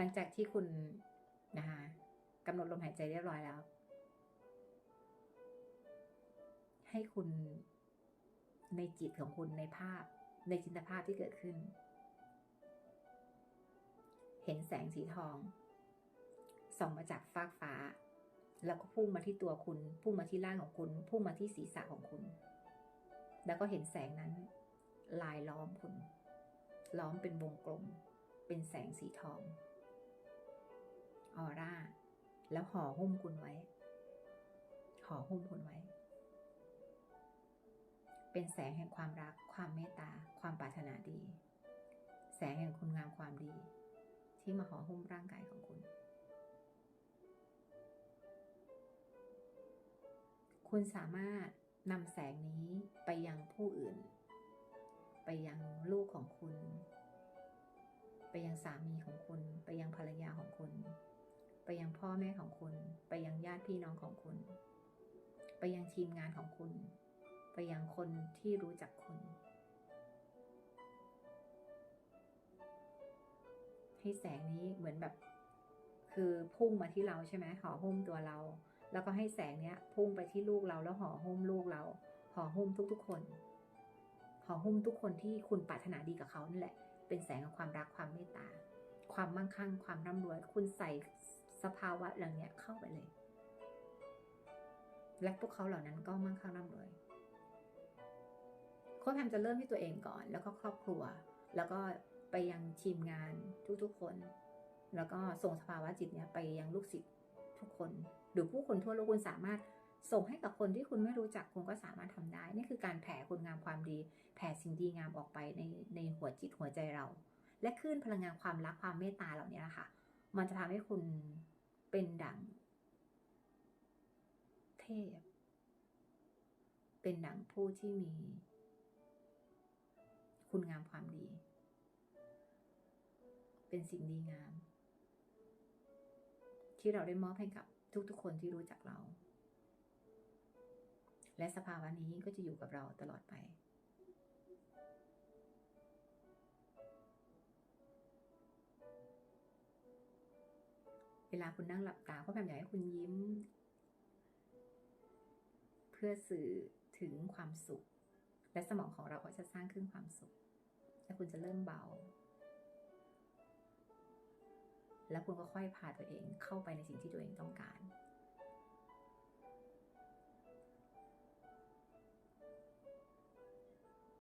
หลังจากที่คุณนะคะกำหนดลมหายใจเรียบร้อยแล้ว ให้คุณในจิตของคุณในภาพในจินตภาพที่เกิดขึ้น เห็นแสงสีทอง ส่องมาจากฟากฟ้า แล้วก็พุ่งมาที่ตัวคุณ พุ่งมาที่ร่างของคุณ พุ่งมาที่ศีรษะของคุณ แล้วก็เห็นแสงนั้น ลายล้อมคุณ ล้อมเป็นวงกลม เป็นแสงสีทอง ออร่า แล้วห่อหุ้มคุณไว้ ห่อหุ้มคุณไว้ เป็นแสงแห่งความรัก ความเมตตา ความปรารถนาดี แสงแห่งคุณงามความดี ที่มาห่อหุ้มร่างกายของคุณ คุณสามารถนำแสงนี้ไปยังผู้อื่น ไปยังลูกของคุณ ไปยังสามีของคุณ ไปยังภรรยาของคุณ ไปยังพ่อแม่ของคุณ ไปยังญาติพี่น้องของคุณ ไปยังทีมงานของคุณ ไปยังคนที่รู้จักคุณ ให้แสงนี้เหมือนแบบ คือพุ่งมาที่เราใช่ไหมห่อหุ้มตัวเรา แล้วก็ให้แสงเนี้ย พุ่งไปที่ลูกเราแล้วห่อหุ้มลูกเราห่อหุ้มทุก ๆ คนห่อหุ้มทุกคนที่คุณปรารถนาดีกับเขานั่นแหละ เป็นแสงของความรักความเมตตา ความมั่งคั่ง ความร่ำรวย คุณใส่ สภาวะเหล่านี้เข้าไปเลย และพวกเขาเหล่านั้นก็มั่งคั่งร่ำรวยโค้ชแพมจะเริ่มที่ตัวเองก่อน แล้วก็ครอบครัว แล้วก็ไปยังทีมงานทุกๆคน แล้วก็ส่งสภาวะจิตเนี้ยไปยังลูกศิษย์ทุกคน หรือผู้คนทั่วโลกคุณสามารถส่งให้กับคนที่คุณไม่รู้จักคุณก็สามารถทำได้ นี่คือการแผ่คุณงามความดี แผ่สิ่งดีงามออกไปในในหัวจิตหัวใจเรา และคลื่นพลังงานความรักความเมตตาเหล่านี้นะคะมันจะทำให้คุณ เป็นดัง เทพ เป็นดังผู้ที่มี คุณงามความดี เป็นสิ่งดีงาม ที่เราได้มอบให้กับทุกๆคนที่รู้จักเรา และสภาวะนี้ก็จะอยู่กับเราตลอดไป เวลาคุณนั่งหลับตาก็พยายามอยากให้คุณยิ้ม เพื่อสื่อถึงความสุข และสมองของเราก็จะสร้างขึ้นความสุข และคุณจะเริ่มเบา แล้วคุณก็ค่อยพาตัวเองเข้าไปในสิ่งที่ตัวเองต้องการ